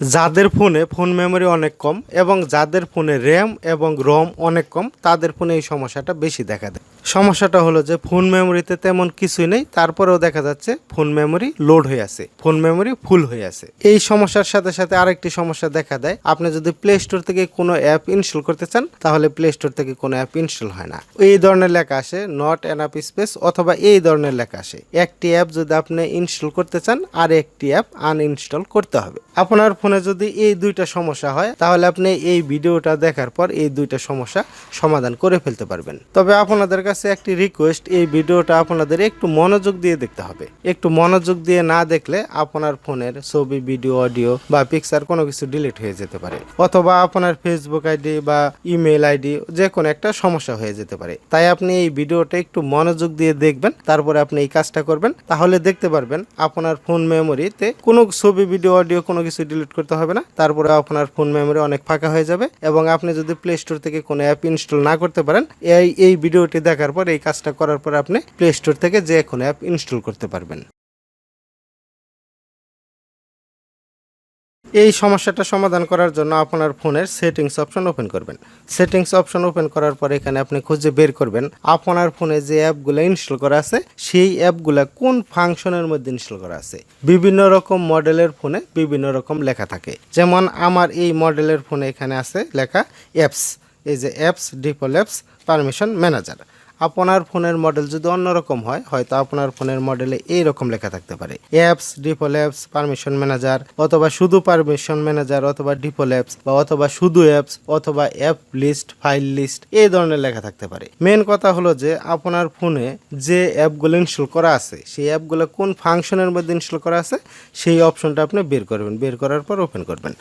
যাদের ফোনে phone memory অনেক কম এবং যাদের ফোনে র্যাম এবং রম অনেক কম, তাদের ফোনে এই সমস্যাটা বেশি দেখা দেয়। সমস্যাটা হলো যে ফোন মেমোরিতে তেমন কিছুই নেই, তারপরেও দেখা যাচ্ছে ফোন মেমোরি লোড হয়ে আছে, ফোন মেমোরি ফুল হয়ে আছে। এই সমস্যার সাথে সাথে আরেকটি সমস্যা দেখা দেয়, আপনি যদি প্লে স্টোর থেকে কোনো অ্যাপ ইনস্টল করতে চান, তাহলে প্লে স্টোর থেকে কোনো অ্যাপ ইনস্টল হয় না। এই ধরনের লেখা আসে নট অ্যাপ স্পেস অথবা এই ধরনের লেখা আসে। একটি অ্যাপ যদি আপনি ইনস্টল করতে চান আর একটি অ্যাপ আনইনস্টল করতে হবে। আপনার ফোনে যদি এই দুইটা সমস্যা হয়, তাহলে আপনি এই ভিডিওটা দেখার পর এই দুইটা সমস্যা সমাধান করে ফেলতে পারবেন। তবে আপনাদের কাছে একটি রিকোয়েস্ট এই ভিডিওটা আপনাদের একটু মনোযোগ দিয়ে দেখতে হবে। একটু মনোযোগ দিয়ে না দেখলে আপনার ফোনের ছবি, ভিডিও, অডিও বা পিকচার কোনো কিছু ডিলিট হয়ে যেতে পারে। অথবা আপনার ফেসবুক আইডি বা ইমেল আইডি যে কোনো একটা সমস্যা হয়ে যেতে পারে। তাই আপনি এই ভিডিওটা একটু মনোযোগ দিয়ে দেখবেন, তারপরে আপনি এই কাজটা করবেন। তাহলে দেখতে পারবেন আপনার ফোন মেমোরিতে কোনো ছবি ভিডিও অডিও কোনো কিছু ডিলিট করতে হবে না। তারপরে আপনার ফোন মেমোরি অনেক ফাঁকা হয়ে যাবে এবং আপনি যদি প্লে স্টোর থেকে কোনো অ্যাপ ইনস্টল না করতে পারেন, এই এই ভিডিওটি দেখার পর এই কাজটা করার পর আপনি প্লে স্টোর থেকে যে কোনো অ্যাপ ইনস্টল করতে পারবেন। এই সমস্যাটা সমাধান করার জন্য আপনার ফোনের সেটিংস অপশন ওপেন করবেন। সেটিংস অপশন ওপেন করার পর এখানে আপনি খুঁজে বের করবেন। আপনার ফোনে যে অ্যাপগুলো ইনস্টল করা আছে, সেই অ্যাপগুলো কোন ফাংশনের মধ্যে ইনস্টল করা আছে? বিভিন্ন রকম মডেলের ফোনে বিভিন্ন রকম লেখা থাকে। যেমন আমার এই মডেলের ফোনে এখানে আছে লেখা অ্যাপস। এই যে অ্যাপস ডিপল অ্যাপস, পারমিশন ম্যানেজার। আপনার ফোনের মডেল যদি অন্যরকম হয়, হয়তো আপনার ফোনের মডেলে এই রকম লেখা থাকতে পারে। অ্যাপস ডিপল অ্যাপস পারমিশন ম্যানেজার অথবা শুধু পারমিশন ম্যানেজার অথবা ডিপল অ্যাপস বা অথবা শুধু অ্যাপস অথবা অ্যাপ লিস্ট ফাইল লিস্ট এই ধরনের লেখা থাকতে পারে। মেন কথা হলো যে, আপনার ফোনে যে অ্যাপগুলো ইনস্টল করা আছে, সেই অ্যাপগুলো কোন ফাংশনের মধ্যে ইনস্টল করা আছে, সেই অপশনটা আপনি বের করবেন। বের করার পর ওপেন করবেন।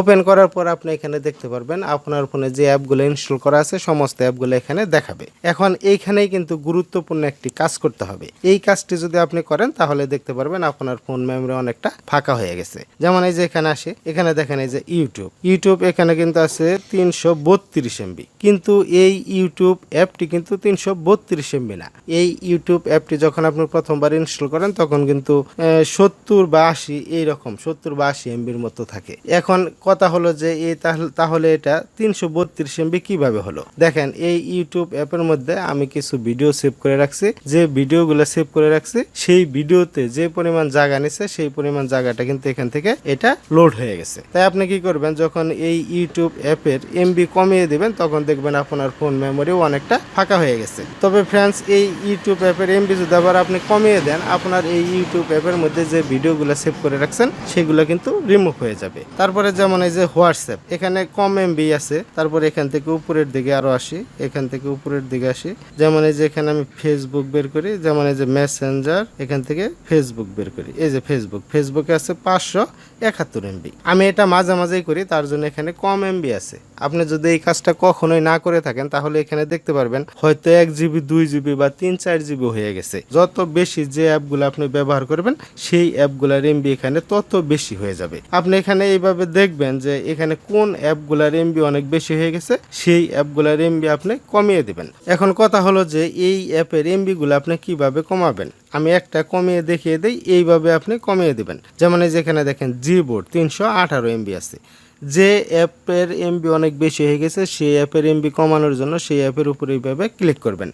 ওপেন করার পর আপনি এখানে দেখতে পারবেন, আপনার ফোনে যে অ্যাপগুলো ইনস্টল করা আছে, সমস্ত অ্যাপগুলো এখানে দেখাবে। এখন এইখানেই কিন্তু গুরুত্বপূর্ণ একটি কাজ করতে হবে। এই কাজটি যদি আপনি করেন, তাহলে দেখতে পারবেন আপনার ফোন মেমোরি অনেকটা ফাঁকা হয়ে গেছে। যেমন এই যে এখানে আসে, এখানে দেখেন এই যে ইউটিউব ইউটিউব এখানে কিন্তু আছে তিনশো বত্রিশ এমবি। কিন্তু এই ইউটিউব অ্যাপটি কিন্তু তিনশো বত্রিশ এমবি না। এই ইউটিউব অ্যাপটি যখন আপনি প্রথমবার ইনস্টল করেন, তখন কিন্তু সত্তর বা আশি, এইরকম সত্তর বা আশি এমবির মতো থাকে। এখন কথা হলো যে এই তাহলে- এটা তিনশো বত্রিশ এমবি কীভাবে হলো? দেখেন, এই ইউটিউব অ্যাপের মধ্যে আমি কিছু ভিডিও সেভ করে রাখছি, যে ভিডিওগুলো সেভ করে রাখছি, সেই ভিডিওতে যে পরিমাণ জায়গা নিছে, সেই পরিমাণ জায়গাটা কিন্তু এখান থেকে এটা লোড হয়ে গেছে। তাই আপনি কি করবেন, যখন এই ইউটিউব অ্যাপের এমবি কমিয়ে দিবেন, তখন দেখবেন আপনার ফোন মেমোরিও অনেকটা ফাঁকা হয়ে গেছে। তবে ফ্রেন্ডস এই ইউটিউব অ্যাপের এমবি যদি আবার আপনি কমিয়ে দেন, আপনার এই ইউটিউব অ্যাপের মধ্যে যে ভিডিওগুলো সেভ করে রাখছেন, সেগুলো কিন্তু রিমুভ হয়ে যাবে। তারপরে যেমন এই যে হোয়াটসঅ্যাপ এখানে কম এমবি আছে, তারপরে এখান থেকে উপরের দিকে আরও আসি, এখান থেকে উপরের দিকে আসি। যেমন এই যে এখানে আমি ফেসবুক বের করি, যেমন এই যে মেসেঞ্জার এখান থেকে ফেসবুক বের করি। এই যে ফেসবুক ফেসবুকে আছে পাঁচশো একাত্তর এমবি আমি এটা মাঝে মাঝেই করি, তার জন্য এখানে কম এমবি আছে। আপনি যদি এই কাজটা কখনোই না করে থাকেন, তাহলে এখানে দেখতে পারবেন হয়তো এক জিবি, দুই জিবি বা তিন, চার জিবি হয়ে গেছে। যত বেশি যে অ্যাপগুলো আপনি ব্যবহার করবেন, সেই অ্যাপগুলোর এমবি এখানে তত বেশি হয়ে যাবে। আপনি এখানে এইভাবে দেখবেন যে এখানে কোন অ্যাপগুলোর এমবি অনেক বেশি হয়ে গেছে, সেই অ্যাপগুলোর এমবি আপনি কমিয়ে দেবেন। এখন কথা হলো যে এই অ্যাপের এমবিগুলো আপনি কীভাবে কমাবেন? আমি একটা কমিয়ে দেখিয়ে দিই, এইভাবে আপনি কমিয়ে দিবেন। যেমন এই যেখানে দেখেন জি বোর্ড তিনশো আঠারো এমবি আছে। যে অ্যাপের এমবি অনেক বেশি হয়ে গেছে, সেই অ্যাপের এমবি কমানোর জন্য সেই অ্যাপের উপরে এইভাবে ক্লিক করবেন।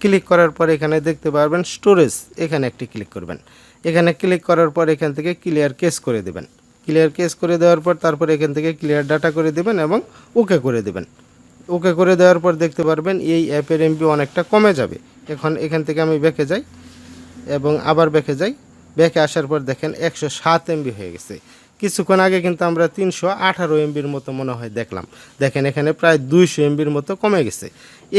ক্লিক করার পর এখানে দেখতে পারবেন স্টোরেজ এখানে একটি ক্লিক করবেন। এখানে ক্লিক করার পর এখান থেকে ক্লিয়ার কেস করে দেবেন। ক্লিয়ার কেস করে দেওয়ার পর তারপর এখান থেকে ক্লিয়ার ডাটা করে দেবেন এবং ওকে করে দেবেন। ওকে করে দেওয়ার পর দেখতে পারবেন এই অ্যাপের এমবি অনেকটা কমে যাবে। এখন এখান থেকে আমি ব্যাকে যাই এবং আবার ব্যাকে যাই। ব্যাকে আসার পর দেখেন একশো সাত এমবি হয়ে গেছে। কিছুক্ষণ আগে কিন্তু আমরা তিনশো আঠারো এমবির মতো মনে হয় দেখলাম। দেখেন এখানে প্রায় দুইশো এমবির মতো কমে গেছে।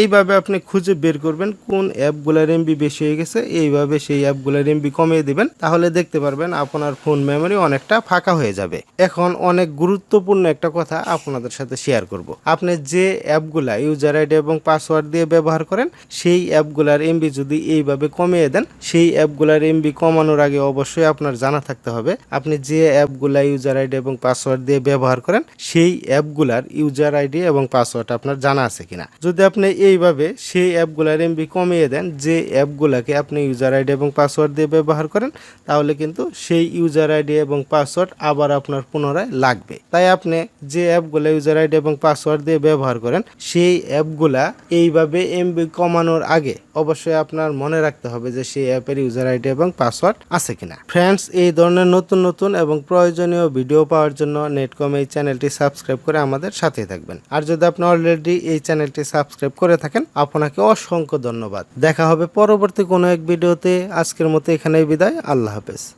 এইভাবে আপনি খুঁজে বের করবেন কোন অ্যাপগুলোর এমবি বেশি হয়ে গেছে, এইভাবে সেই অ্যাপগুলোর এমবি কমিয়ে দিবেন, তাহলে দেখতে পারবেন আপনার ফোন মেমোরি অনেকটা ফাঁকা হয়ে যাবে। এখন অনেক গুরুত্বপূর্ণ একটা কথা আপনাদের সাথে শেয়ার করব। আপনি যে অ্যাপগুলা ইউজার আইডি এবং পাসওয়ার্ড দিয়ে ব্যবহার করেন, সেই অ্যাপগুলার এমবি যদি এইভাবে কমিয়ে দেন, সেই অ্যাপগুলার এমবি কমানোর আগে অবশ্যই আপনার জানা থাকতে হবে, আপনি যে অ্যাপগুলা ইউজার আইডি এবং পাসওয়ার্ড দিয়ে ব্যবহার করেন, সেই অ্যাপগুলার ইউজার আইডি এবং পাসওয়ার্ড আপনার জানা আছে কিনা। যদি আপনি এইভাবে সেই অ্যাপগুলার এমবি কমিয়ে দেন, যে অ্যাপগুলাকে আপনি ইউজার আইডি এবং পাসওয়ার্ড দিয়ে ব্যবহার করেন, তাহলে কিন্তু সেই ইউজার আইডি এবং পাসওয়ার্ড আবার আপনার পুনরায় লাগবে। তাই আপনি যে অ্যাপগুলো ইউজার আইডি এবং পাসওয়ার্ড দিয়ে ব্যবহার করেন, সেই অ্যাপগুলা এইভাবে এমবি কমানোর আগে অবশ্যই আপনার মনে রাখতে হবে যে সেই অ্যাপের ইউজার আইডি এবং পাসওয়ার্ড আছে কিনা। ফ্রেন্ডস এই ধরনের নতুন নতুন এবং প্রয়োজনীয় ভিডিও পাওয়ার জন্য নেটকম এই চ্যানেলটি সাবস্ক্রাইব করে আমাদের সাথে থাকবেন। আর যদি আপনি অলরেডি এই চ্যানেলটি সাবস্ক্রাইব করে থাকেন, আপনাকে অসংখ্য ধন্যবাদ। দেখা হবে পরবর্তী কোনো এক ভিডিওতে। আজকের মতো এখানেই বিদায়। আল্লাহ হাফেজ।